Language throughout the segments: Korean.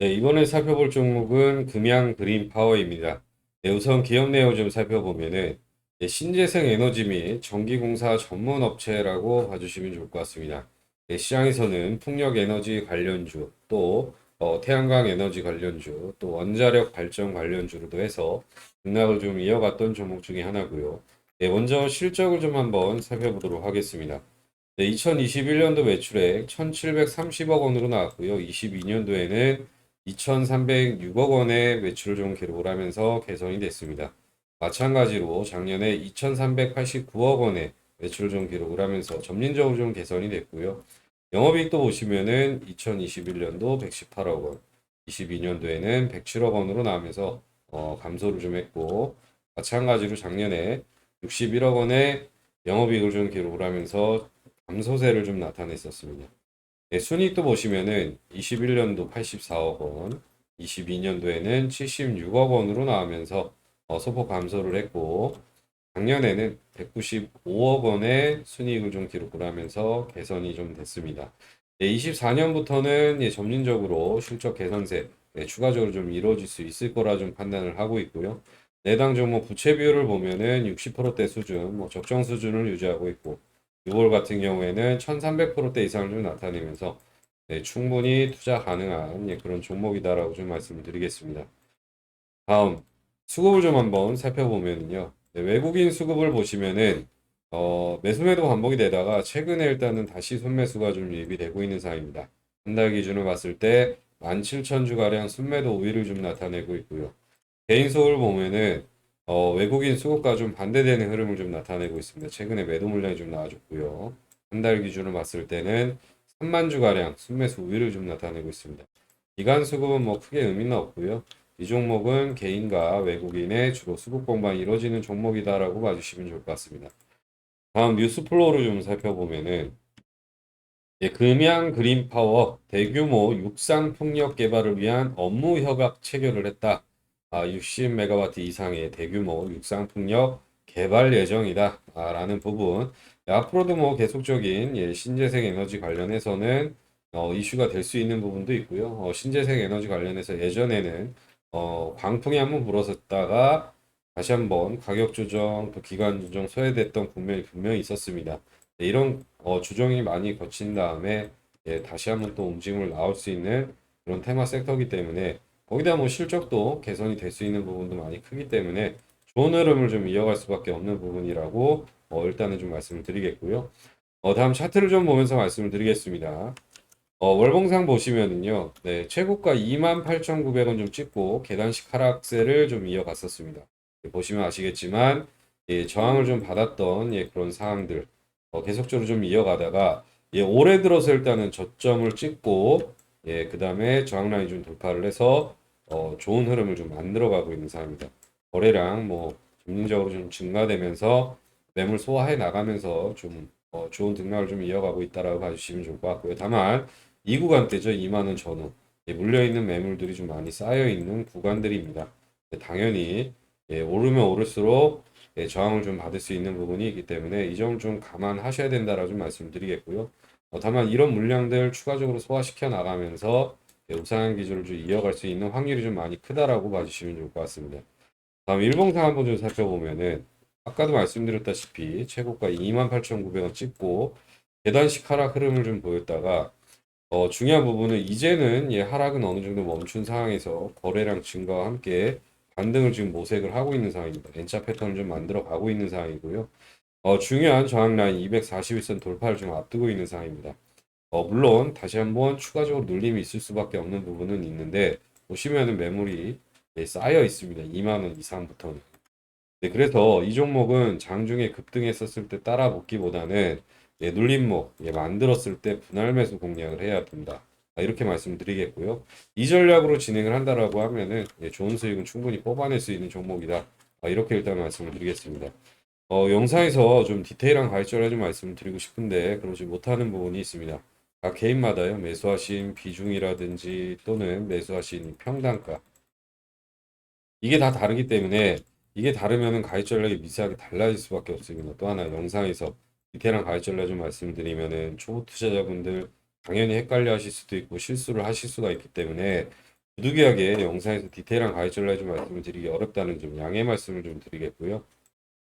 네, 이번에 살펴볼 종목은 금양 그린 파워입니다. 네, 우선 기업 내용 좀 살펴보면은 네, 신재생 에너지 및 전기공사 전문 업체라고 봐주시면 좋을 것 같습니다. 네, 시장에서는 풍력 에너지 관련주, 또 어, 태양광 에너지 관련주, 또 원자력 발전 관련주로도 해서 등락을 좀 이어갔던 종목 중에 하나고요. 네, 먼저 실적을 좀 한번 살펴보도록 하겠습니다. 네, 2021년도 매출액 1,730억 원으로 나왔고요. 22년도에는 2,306억 원의 매출을 좀 기록을 하면서 개선이 됐습니다. 마찬가지로 작년에 2,389억 원의 매출을 좀 기록을 하면서 점진적으로 좀 개선이 됐고요. 영업이익도 보시면은 2021년도 118억 원, 22년도에는 107억 원으로 나오면서 어, 감소를 좀 했고 마찬가지로 작년에 61억 원의 영업이익을 좀 기록을 하면서 감소세를 좀 나타냈었습니다. 네, 순이익도 보시면은 21년도 84억 원, 22년도에는 76억 원으로 나오면서 어, 소폭 감소를 했고 작년에는 195억 원의 순이익을 좀 기록을 하면서 개선이 좀 됐습니다. 네, 24년부터는 예, 점진적으로 실적 개선세 예, 추가적으로 좀 이루어질 수 있을 거라 좀 판단을 하고 있고요. 내당 종목 부채 비율을 보면은 60%대 수준, 뭐 적정 수준을 유지하고 있고 6월 같은 경우에는 1300%대 이상을 좀 나타내면서 네, 충분히 투자 가능한 예, 그런 종목이다라고 좀 말씀을 드리겠습니다. 다음 수급을 좀 한번 살펴보면요. 네, 외국인 수급을 보시면은 어, 매수매도 반복이 되다가 최근에 일단은 다시 순매수가 좀 유입이 되고 있는 상황입니다. 한 달 기준으로 봤을 때 17,000주 가량 순매도 우위를 좀 나타내고 있고요. 개인 수급을 보면은 어, 외국인 수급과 좀 반대되는 흐름을 좀 나타내고 있습니다. 최근에 매도 물량이 좀 나와줬고요. 한 달 기준으로 봤을 때는 3만 주 가량 순매수 우위를 좀 나타내고 있습니다. 기간 수급은 뭐 크게 의미는 없고요. 이 종목은 개인과 외국인의 주로 수급 공방이 이루어지는 종목이다라고 봐주시면 좋을 것 같습니다. 다음 뉴스 플로우를 좀 살펴보면은 예, 금양 그린파워 대규모 육상 풍력 개발을 위한 업무 협약 체결을 했다. 아, 60메가와트 이상의 대규모 육상 풍력 개발 예정이다. 아, 라는 부분. 예, 앞으로도 뭐 계속적인 예, 신재생 에너지 관련해서는 어, 이슈가 될 수 있는 부분도 있고요. 어, 신재생 에너지 관련해서 예전에는 어, 광풍이 한번 불었었다가 다시 한번 가격 조정, 또 기간 조정 소외됐던 국면이 분명히 있었습니다. 네, 이런 어, 조정이 많이 거친 다음에 예, 다시 한번 또 움직임을 나올 수 있는 그런 테마 섹터이기 때문에 거기다 뭐 실적도 개선이 될 수 있는 부분도 많이 크기 때문에 좋은 흐름을 좀 이어갈 수밖에 없는 부분이라고 어, 일단은 좀 말씀을 드리겠고요. 어, 다음 차트를 좀 보면서 말씀을 드리겠습니다. 어, 월봉상 보시면은요, 네, 최고가 28,900원 좀 찍고 계단식 하락세를 좀 이어갔었습니다. 예, 보시면 아시겠지만, 예, 저항을 좀 받았던 예, 그런 상황들 어, 계속적으로 좀 이어가다가 예, 올해 들어서 일단은 저점을 찍고 예, 그 다음에 저항 라인 좀 돌파를 해서 어, 좋은 흐름을 좀 만들어가고 있는 상황입니다. 거래량 뭐 점진적으로 좀 증가되면서 매물 소화해 나가면서 좀 어, 좋은 등락을 좀 이어가고 있다라고 봐주시면 좋을 것 같고요. 다만 이 구간대죠. 2만 원 전후 예, 물려있는 매물들이 좀 많이 쌓여 있는 구간들입니다. 예, 당연히 예, 오르면 오를수록 예, 저항을 좀 받을 수 있는 부분이 있기 때문에 이 점 좀 감안하셔야 된다라고 좀 말씀드리겠고요. 어, 다만 이런 물량들 추가적으로 소화시켜 나가면서 예, 우상향 기조를 좀 이어갈 수 있는 확률이 좀 많이 크다라고 봐주시면 좋을 것 같습니다. 다음 일봉상 한번 좀 살펴보면은 아까도 말씀드렸다시피 최고가 28,900원 찍고 계단식 하락 흐름을 좀 보였다가 어, 중요한 부분은 이제는 예, 하락은 어느 정도 멈춘 상황에서 거래량 증가와 함께 반등을 지금 모색을 하고 있는 상황입니다. N자 패턴을 좀 만들어 가고 있는 상황이고요. 어, 중요한 저항 라인 241선 돌파를 좀 앞두고 있는 상황입니다. 어, 물론 다시 한번 추가적으로 눌림이 있을 수밖에 없는 부분은 있는데 보시면은 매물이 예, 쌓여 있습니다. 2만 원 이상부터는. 네, 그래서 이 종목은 장중에 급등했었을 때 따라 붙기보다는 예, 눌림목 예, 만들었을 때 분할 매수 공략을 해야 된다. 아, 이렇게 말씀드리겠고요. 이 전략으로 진행을 한다라고 하면은 예, 좋은 수익은 충분히 뽑아낼 수 있는 종목이다. 아, 이렇게 일단 말씀을 드리겠습니다. 어, 영상에서 좀 디테일한 가이드를 좀 말씀을 드리고 싶은데 그러지 못하는 부분이 있습니다. 각 개인마다요 매수하신 비중이라든지 또는 매수하신 평단가 이게 다 다르기 때문에 이게 다르면은 가입 전략이 미세하게 달라질 수밖에 없습니다. 또 하나 영상에서 디테일한 가입 전략 좀 말씀드리면은 초보 투자자분들 당연히 헷갈려 하실 수도 있고 실수를 하실 수가 있기 때문에 부득이하게 영상에서 디테일한 가이드를 좀 말씀을 드리기 어렵다는 점 양해 말씀을 좀 드리겠고요.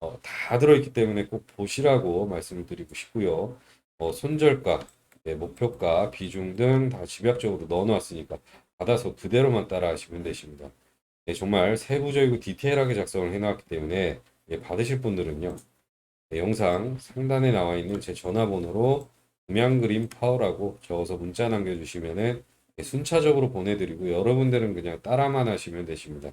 어, 다 들어있기 때문에 꼭 보시라고 말씀을 드리고 싶고요. 어, 손절가, 예, 목표가, 비중 등 다 집약적으로 넣어놨으니까 받아서 그대로만 따라 하시면 되십니다. 예, 정말 세부적이고 디테일하게 작성을 해놨기 때문에 예, 받으실 분들은요. 예, 영상 상단에 나와 있는 제 전화번호로 음향그림 파워라고 적어서 문자 남겨주시면은 예, 순차적으로 보내드리고 여러분들은 그냥 따라만 하시면 되십니다.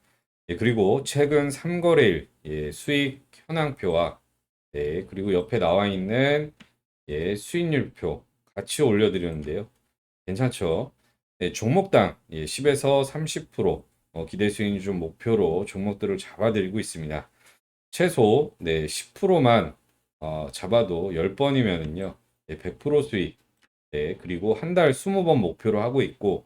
예, 그리고 최근 3거래일 예, 수익 현황표와 네, 그리고 옆에 나와 있는 예, 수익률표 같이 올려드렸는데요. 괜찮죠? 네, 종목당 예, 10에서 30% 어, 기대 수익률 좀 목표로 종목들을 잡아드리고 있습니다. 최소 네, 10%만 어, 잡아도 10번이면은요. 100% 수익. 네, 그리고 한 달 20번 목표로 하고 있고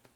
네,